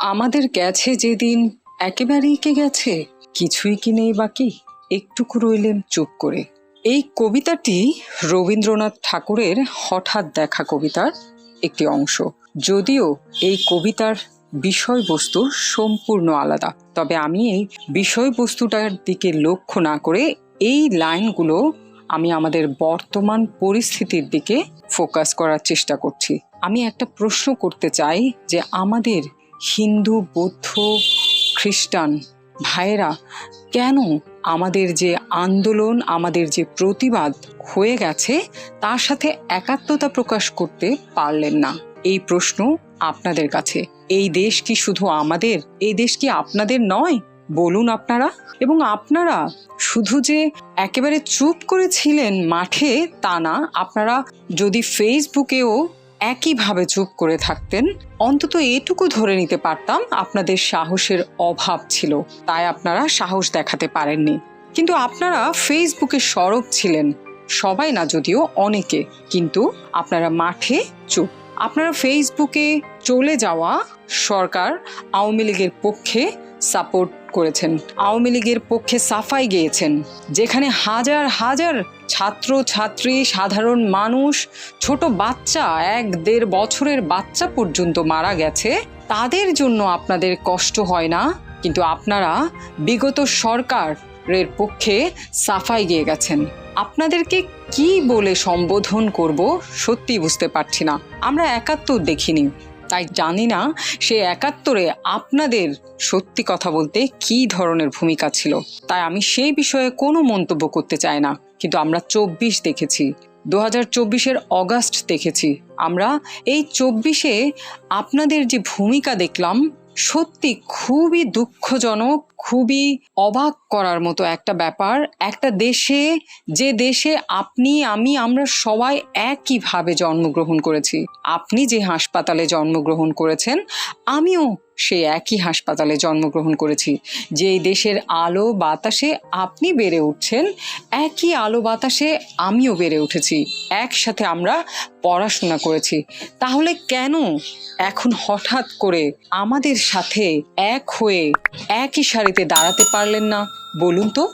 আমাদের গেছে যেদিন একেবারেই কে গেছে? কিছুই কি নেই বাকি? একটুকু রইলেন চুপ করে। এই কবিতাটি রবীন্দ্রনাথ ঠাকুরের হঠাৎ দেখা কবিতার একটি অংশ। যদিও এই কবিতার বিষয়বস্তু সম্পূর্ণ আলাদা, তবে আমি এই বিষয়বস্তুটার দিকে লক্ষ্য না করে এই লাইনগুলো আমি আমাদের বর্তমান পরিস্থিতির দিকে ফোকাস করার চেষ্টা করছি। আমি একটা প্রশ্ন করতে চাই যে আমাদের হিন্দু, বৌদ্ধ, খ্রিস্টান ভাইয়েরা, কেন আমাদের যে আন্দোলন, আমাদের যে প্রতিবাদ হয়ে গেছে, তার সাথে একাত্মতা প্রকাশ করতে পারলেন না? এই প্রশ্ন আপনাদের কাছে। এই দেশ কি শুধু আমাদের? এই দেশ কি আপনাদের নয়? বলুন আপনারা। এবং আপনারা শুধু যে একেবারে চুপ করেছিলেন মাঠে তা না, আপনারা যদি ফেসবুকেও একইভাবে চুপ করে থাকতেন। অন্তত এটুকু ধরে নিতে পারতাম আপনাদের সাহসের অভাব ছিল, তাই আপনারা সাহস দেখাতে পারেননি। কিন্তু আপনারা ফেসবুকে সরব ছিলেন, সবাই না যদিও অনেকে, কিন্তু আপনারা মাঠে চুপ। আপনারা ফেসবুকে চলে যাওয়া সরকার আওয়ামী লীগের পক্ষে সাপোর্ট করেছেন। আওয়ামী লীগের পক্ষে সাফাই গিয়েছেন, যেখানে হাজার হাজার ছাত্র ছাত্রী সাধারণ মানুষ, ছোট বাচ্চা, এক দেড় বছরের বাচ্চা পর্যন্ত মারা গেছে। তাদের জন্য আপনাদের কষ্ট হয় না? কিন্তু আপনারা বিগত সরকারের পক্ষে সাফাই গিয়ে গেছেন। আপনাদেরকে কি বলে সম্বোধন করব সত্যি বুঝতে পারছি না। আমরা একাত্তর দেখিনি। তাই জানি না সে একাত্তরে আপনাদের সত্যি কথা বলতে কি ধরনের ভূমিকা ছিল। তাই আমি সেই বিষয়ে কোনো মন্তব্য করতে চাই না। কিন্তু আমরা চব্বিশ দেখেছি দু হাজার চব্বিশের অগাস্ট দেখেছি। আমরা এই চব্বিশে আপনাদের যে ভূমিকা দেখলাম, সত্যি খুবই দুঃখজনক খুবই অবাক করার মতো একটা ব্যাপার। একটা দেশে, যে দেশে আপনি, আমি, আমরা সবাই একইভাবে জন্মগ্রহণ করেছি। আপনি যে হাসপাতালে জন্মগ্রহণ করেছেন, আমিও সেই একই হাসপাতালে জন্মগ্রহণ করেছি। যেই দেশের আলো বাতাসে আপনি বেড়ে উঠছেন, একই আলো বাতাসে আমিও বেড়ে উঠেছি। একসাথে আমরা পড়াশোনা করেছি। তাহলে কেন এখন হঠাৎ করে আমাদের সাথে এক হয়ে একই সারিতে দাঁড়াতে পারলেন না। বলুন তো